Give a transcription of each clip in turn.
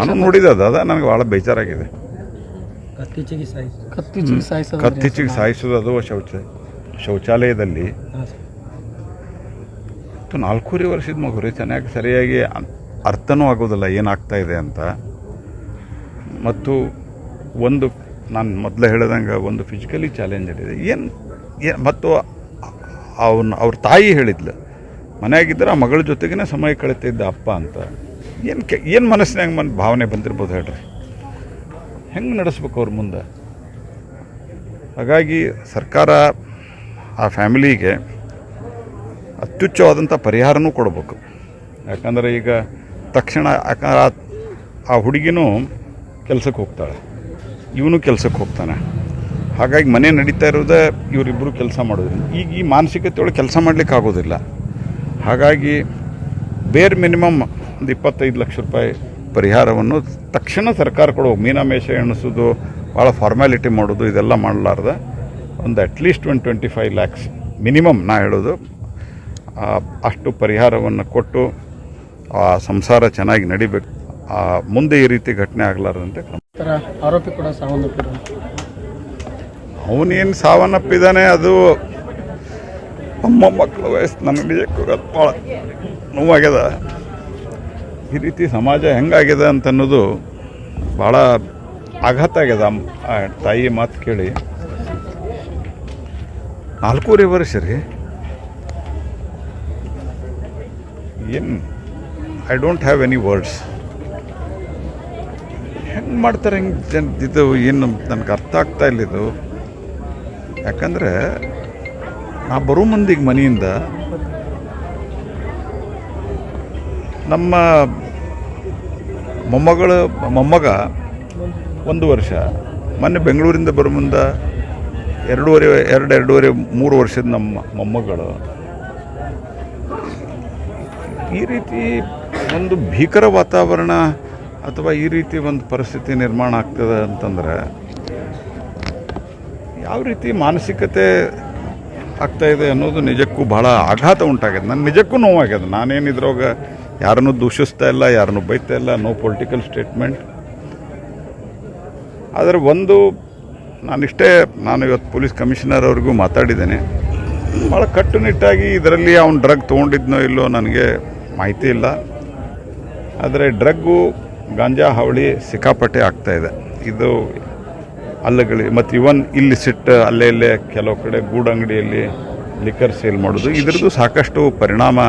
ನಾನು ನೋಡಿದೆ ಅದು ನನಗೆ ಭಾಳ ಬೇಜಾರಾಗಿದೆ. ಕತ್ತೀಚಿಗೆ ಸಾಯಿಸೋದು ಅದು ಶೌಚ ಶೌಚಾಲಯದಲ್ಲಿ ಮತ್ತು ನಾಲ್ಕೂವರೆ ವರ್ಷದ ಮಗು ರೀ ಚೆನ್ನಾಗಿ ಸರಿಯಾಗಿ ಅರ್ಥನೂ ಆಗೋದಿಲ್ಲ ಏನಾಗ್ತಾ ಇದೆ ಅಂತ. ಮತ್ತು ಒಂದು ನಾನು ಮೊದಲೇ ಹೇಳ್ದಂಗೆ ಒಂದು ಫಿಸಿಕಲಿ ಚಾಲೆಂಜ್ ಇದೆ ಏನು ಏನು ಮತ್ತು ಅವನ ಅವ್ರ ತಾಯಿ ಹೇಳಿದ್ಲು ಮನೆಯಾಗಿದ್ದರೆ ಆ ಮಗಳ ಜೊತೆಗೇ ಸಮಯ ಕಳೀತಿದ್ದ ಅಪ್ಪ ಅಂತ. ಏನು ಕೆ ಏನು ಮನಸ್ಸಿನಾಗ ಮನ ಭಾವನೆ ಬಂದಿರ್ಬೋದು ಹೇಳ್ರಿ. ಹೆಂಗೆ ನಡೆಸ್ಬೇಕು ಅವ್ರ ಮುಂದೆ? ಹಾಗಾಗಿ ಸರ್ಕಾರ ಆ ಫ್ಯಾಮಿಲಿಗೆ ಅತ್ಯುಚ್ಚವಾದಂಥ ಪರಿಹಾರನೂ ಕೊಡಬೇಕು. ಯಾಕಂದರೆ ಈಗ ತಕ್ಷಣ ಯಾಕಂದ್ರೆ ಆ- ಹುಡುಗಿನೂ ಕೆಲಸಕ್ಕೆ ಹೋಗ್ತಾಳೆ. ಇವನು ಕೆಲಸಕ್ಕೆ ಹೋಗ್ತಾನೆ. ಹಾಗಾಗಿ ಮನೆ ನಡೀತಾ ಇರೋದೇ ಇವರಿಬ್ಬರು ಕೆಲಸ ಮಾಡೋದ್ರಿಂದ. ಈಗ ಈ ಮಾನಸಿಕತೆ ಒಳಗೆ ಕೆಲಸ ಮಾಡಲಿಕ್ಕೆ ಆಗೋದಿಲ್ಲ ಹಾಗಾಗಿ ಬೇರ್ ಮಿನಿಮಮ್ ಒಂದು ಇಪ್ಪತ್ತೈದು ಲಕ್ಷ ರೂಪಾಯಿ ಪರಿಹಾರವನ್ನು ತಕ್ಷಣ ಸರ್ಕಾರ ಕೊಡೋ ಮೀನಾಮೇಷ ಎಣಿಸೋದು ಭಾಳ ಫಾರ್ಮ್ಯಾಲಿಟಿ ಮಾಡೋದು ಇದೆಲ್ಲ ಮಾಡಲಾರ್ದ ಒಂದು at least one twenty five lakhs minimum ನಾ ಹೇಳೋದು. ಅಷ್ಟು ಪರಿಹಾರವನ್ನು ಕೊಟ್ಟು ಆ ಸಂಸಾರ ಚೆನ್ನಾಗಿ ನಡಿಬೇಕು. ಆ, ಮುಂದೆ ಈ ರೀತಿ ಘಟನೆ ಆಗಲಾರ್ದಂತೆ ಆರೋಪಿ ಕೂಡ ಅವನೇನು ಸಾವನ್ನಪ್ಪಿದ್ದಾನೆ ಅದು? ನಮ್ಮ ಮಕ್ಕಳ ವಯಸ್ಸು ನನಗೆ ಭಾಳ ನೋವಾಗ್ಯದ. ಈ ರೀತಿ ಸಮಾಜ ಹೆಂಗಾಗಿದೆ ಅಂತ ಅನ್ನೋದು ಭಾಳ ಆಘಾತ ಆಗ್ಯದ ತಾಯಿ ಮಾತು ಕೇಳಿ. ನಾಲ್ಕೂವರೆ ವರ್ಷ ರೀ. ಏನು I don't have any words ಹೆಂಗೆ ಮಾಡ್ತಾರೆ ಹೆಂಗೆ ಜನ, ಇದು ಏನು ನನಗೆ ಅರ್ಥ ಆಗ್ತಾ ಇಲ್ಲ ಇದು. ಯಾಕಂದರೆ ನಾ ಬರೋ ಮಂದಿಗೆ ಮನೆಯಿಂದ ನಮ್ಮ ಮೊಮ್ಮಗಳ, ಮೊಮ್ಮಗ ಒಂದು ವರ್ಷ. ಮೊನ್ನೆ ಬೆಂಗಳೂರಿಂದ ಬರೋ ಮುಂದೆ ಎರಡೂವರೆ, ಎರಡು, ಎರಡೂವರೆ, ಮೂರು ವರ್ಷದ ನಮ್ಮ ಮೊಮ್ಮಗಳು. ಈ ರೀತಿ ಒಂದು ಭೀಕರ ವಾತಾವರಣ ಅಥವಾ ಈ ರೀತಿ ಒಂದು ಪರಿಸ್ಥಿತಿ ನಿರ್ಮಾಣ ಆಗ್ತದೆ ಅಂತಂದ್ರೆ ಯಾವ ರೀತಿ ಮಾನಸಿಕತೆ ಆಗ್ತಾ ಇದೆ ಅನ್ನೋದು ನಿಜಕ್ಕೂ ಭಾಳ ಆಘಾತ ಉಂಟಾಗ್ಯದ ನನ್ನ ನಿಜಕ್ಕೂ ನೋವಾಗ್ಯದ ನಾನೇನು ಇದ್ರೊಳಗ ಯಾರನ್ನೂ ದೂಷಿಸ್ತಾ ಇಲ್ಲ, ಯಾರನ್ನೂ ಬೈತಾ ಇಲ್ಲ ನೋ ಪೊಲಿಟಿಕಲ್ ಸ್ಟೇಟ್ಮೆಂಟ್ ಆದರೆ ಒಂದು, ನಾನಿಷ್ಟೇ, ನಾನು ಇವತ್ತು ಪೊಲೀಸ್ ಕಮಿಷನರ್ ಅವ್ರಿಗೂ ಮಾತಾಡಿದ್ದೇನೆ. ಭಾಳ ಕಟ್ಟುನಿಟ್ಟಾಗಿ ಇದರಲ್ಲಿ ಅವನು ಡ್ರಗ್ ತೊಗೊಂಡಿದ್ನೋ ಇಲ್ಲೋ ನನಗೆ ಮಾಹಿತಿ ಇಲ್ಲ. ಆದರೆ ಡ್ರಗ್ಗು ಗಾಂಜಾ ಹಾವಳಿ ಸಿಕ್ಕಾಪಟ್ಟೆ ಆಗ್ತಾಯಿದೆ ಇದೆ. ಅಲ್ಲಗಳಿ ಮತ್ತು ಇವನ್ ಇಲ್ಲಿ ಸಿಟ್ಟು, ಅಲ್ಲೇ ಇಲ್ಲೇ ಕೆಲವು ಕಡೆ ಗೂಡಂಗಡಿಯಲ್ಲಿ ಲಿಕ್ಕರ್ ಸೇಲ್ ಮಾಡೋದು, ಇದರದ್ದು ಸಾಕಷ್ಟು ಪರಿಣಾಮ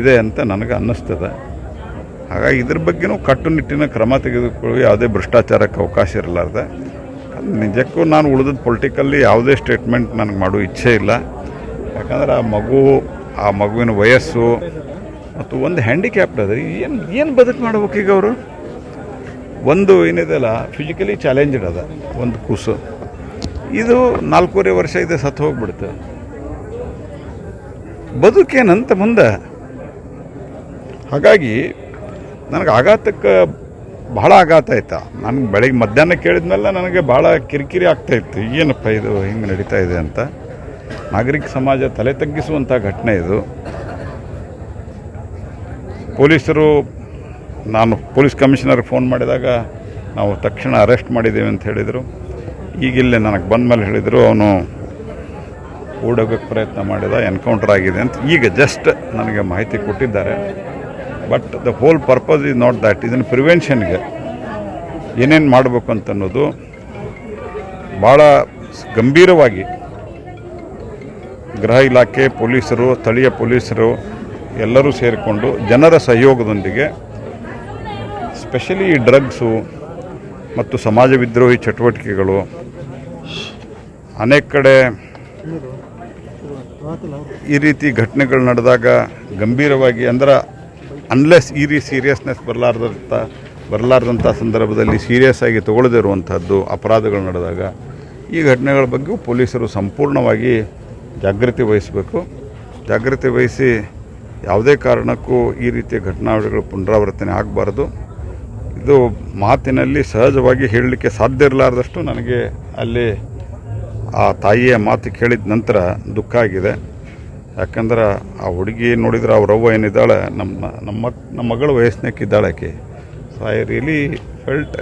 ಇದೆ ಅಂತ ನನಗೆ ಅನ್ನಿಸ್ತದೆ. ಹಾಗಾಗಿ ಇದ್ರ ಬಗ್ಗೆನೂ ಕಟ್ಟುನಿಟ್ಟಿನ ಕ್ರಮ ತೆಗೆದುಕೊಳ್ಳಿ ಯಾವುದೇ ಭ್ರಷ್ಟಾಚಾರಕ್ಕೆ ಅವಕಾಶ ಇರಲಾರ್ದೆ. ನಿಜಕ್ಕೂ ನಾನು ಉಳಿದದ್ದು ಪೊಲಿಟಿಕಲ್ಲಿ ಯಾವುದೇ ಸ್ಟೇಟ್ಮೆಂಟ್ ನನಗೆ ಮಾಡೋ ಇಚ್ಛೆ ಇಲ್ಲ. ಯಾಕಂದ್ರೆ ಆ ಮಗು, ಆ ಮಗುವಿನ ವಯಸ್ಸು ಮತ್ತು ಒಂದು ಹ್ಯಾಂಡಿಕ್ಯಾಪ್ಡ್ ಅದ. ಏನು ಏನು ಬದುಕು ಮಾಡ್ಬೇಕು ಈಗ ಅವರು? ಒಂದು ಏನಿದೆಲ್ಲ ಫಿಸಿಕಲಿ ಚಾಲೆಂಜ್ಡ್ ಅದ, ಒಂದು ಕೂಸು. ಇದು ನಾಲ್ಕೂವರೆ ವರ್ಷ ಇದೆ ಸತ್ತು ಹೋಗ್ಬಿಡುತ್ತೆ. ಬದುಕೇನಂತ ಮುಂದೆ? ಹಾಗಾಗಿ ನನಗೆ ಆಘಾತಕ್ಕೆ ಭಾಳ ಆಘಾತ ಆಯ್ತಾ. ನನಗೆ ಬೆಳಗ್ಗೆ ಮಧ್ಯಾಹ್ನ ಕೇಳಿದ್ಮೇಲೆ ನನಗೆ ಭಾಳ ಕಿರಿಕಿರಿ ಆಗ್ತಾ ಇತ್ತು. ಏನಪ್ಪ ಇದು? ಹಿಂಗೆ ನಡೀತಾ ಇದೆ? ಅಂತ. ನಾಗರಿಕ ಸಮಾಜ ತಲೆ ತಗ್ಗಿಸುವಂಥ ಘಟನೆ ಇದು. ಪೊಲೀಸರು, ನಾನು ಪೊಲೀಸ್ ಕಮಿಷನರ್ ಫೋನ್ ಮಾಡಿದಾಗ ನಾವು ತಕ್ಷಣ ಅರೆಸ್ಟ್ ಮಾಡಿದ್ದೇವೆ ಅಂತ ಹೇಳಿದರು. ಈಗಿಲ್ಲೇ ನನಗೆ ಬಂದ ಮೇಲೆ ಹೇಳಿದರು, ಅವನು ಓಡೋಗೋಕ್ಕೆ ಪ್ರಯತ್ನ ಮಾಡಿದ, ಎನ್ಕೌಂಟರ್ ಆಗಿದೆ ಅಂತ. ಈಗ ಜಸ್ಟ್ ನನಗೆ ಮಾಹಿತಿ ಕೊಟ್ಟಿದ್ದಾರೆ. But the whole purpose is not that ಇದನ್ನು ಪ್ರಿವೆನ್ಷನ್ಗೆ ಏನೇನು ಮಾಡಬೇಕು ಅಂತ ಅನ್ನೋದು ಭಾಳ ಗಂಭೀರವಾಗಿ ಗೃಹ ಇಲಾಖೆ, ಪೊಲೀಸರು, ಸ್ಥಳೀಯ ಪೊಲೀಸರು ಎಲ್ಲರೂ ಸೇರಿಕೊಂಡು ಜನರ ಸಹಯೋಗದೊಂದಿಗೆ ಸ್ಪೆಷಲಿ ಈ ಡ್ರಗ್ಸು ಮತ್ತು ಸಮಾಜ ವಿದ್ರೋಹಿ ಚಟುವಟಿಕೆಗಳು ಅನೇಕ ಕಡೆ ಈ ರೀತಿ ಘಟನೆಗಳು ನಡೆದಾಗ ಗಂಭೀರವಾಗಿ ಅಂದ್ರೆ ಅನ್ಲೆಸ್ ಈ ರೀ ಸೀರಿಯಸ್ನೆಸ್ ಬರಲಾರ್ದಂಥ ಬರಲಾರ್ದಂಥ ಸಂದರ್ಭದಲ್ಲಿ ಸೀರಿಯಸ್ ಆಗಿ ತಗೊಳ್ಳದಿರುವಂಥದ್ದು ಅಪರಾಧಗಳು ನಡೆದಾಗ, ಈ ಘಟನೆಗಳ ಬಗ್ಗೆಯೂ ಪೊಲೀಸರು ಸಂಪೂರ್ಣವಾಗಿ ಜಾಗೃತಿ ವಹಿಸಬೇಕು. ಜಾಗೃತಿ ವಹಿಸಿ ಯಾವುದೇ ಕಾರಣಕ್ಕೂ ಈ ರೀತಿಯ ಘಟನಾವಳಿಗಳು ಪುನರಾವರ್ತನೆ ಆಗಬಾರ್ದು. ಇದು ಮಾತಿನಲ್ಲಿ ಸಹಜವಾಗಿ ಹೇಳಲಿಕ್ಕೆ ಸಾಧ್ಯ ಇರಲಾರ್ದಷ್ಟು ನನಗೆ ಅಲ್ಲಿ ಆ ತಾಯಿಯ ಮಾತು ಕೇಳಿದ ನಂತರ ದುಃಖ ಆಗಿದೆ. ಯಾಕಂದ್ರೆ ಆ ಹುಡುಗಿ ನೋಡಿದ್ರೆ ಅವ್ರ ಅವ್ವ ಏನಿದ್ದಾಳೆ, ನಮ್ಮ ನಮ್ಮ ನಮ್ಮ ಮಗಳ ವಯಸ್ಸಿನಕ್ಕಿದ್ದಾಳೆ ಆಕೆ. So I really felt